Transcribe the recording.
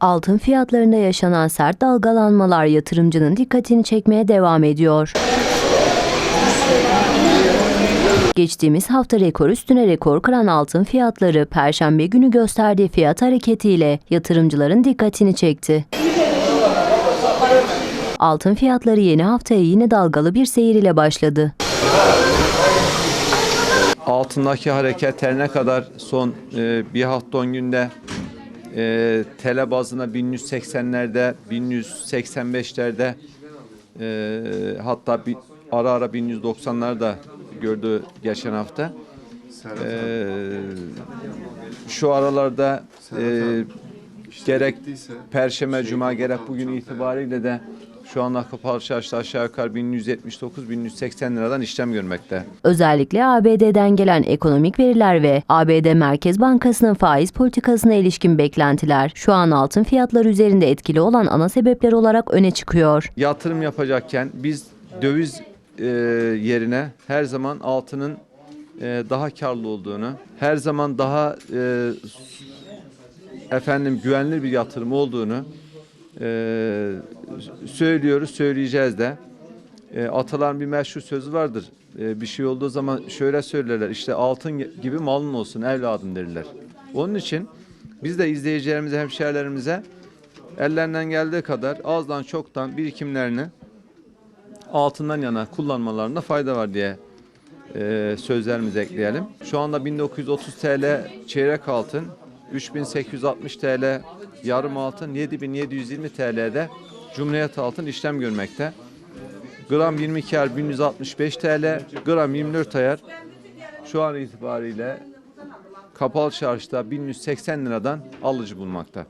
Altın fiyatlarında yaşanan sert dalgalanmalar yatırımcının dikkatini çekmeye devam ediyor. Geçtiğimiz hafta rekor üstüne rekor kıran altın fiyatları perşembe günü gösterdiği fiyat hareketiyle yatırımcıların dikkatini çekti. Altın fiyatları yeni haftaya yine dalgalı bir seyir ile başladı. Altındaki hareket her ne kadar son e, bir hafta 10 günde e, TL bazına 1180'lerde, 1185'lerde e, hatta bir, ara ara 1190'lar da gördü geçen hafta. E, şu aralarda e, gerek Perşembe, Cuma gerek bugün itibariyle de şu anda kapalı çarşıda aşağı yukarı 1179-1180 liradan işlem görmekte. Özellikle ABD'den gelen ekonomik veriler ve ABD Merkez Bankası'nın faiz politikasına ilişkin beklentiler şu an altın fiyatları üzerinde etkili olan ana sebepler olarak öne çıkıyor. yatırım yapacakken biz döviz e, yerine her zaman altının e, daha karlı olduğunu, her zaman daha e, efendim güvenli bir yatırım olduğunu e, söylüyoruz, söyleyeceğiz de. E, ataların bir meşhur sözü vardır. E, bir şey olduğu zaman şöyle söylerler. İşte altın gibi malın olsun evladım derler. Onun için biz de izleyicilerimize, hemşehrilerimize ellerinden geldiği kadar azdan çoktan birikimlerini altından yana kullanmalarında fayda var diye e, sözlerimizi ekleyelim. Şu anda 1930 TL çeyrek altın, 3860 TL yarım altın, 7720 TL'de Cumhuriyet altın işlem görmekte. Gram 22 ayar 1165 TL, gram 24 ayar şu an itibariyle kapalı çarşıda 1180 liradan alıcı bulmakta.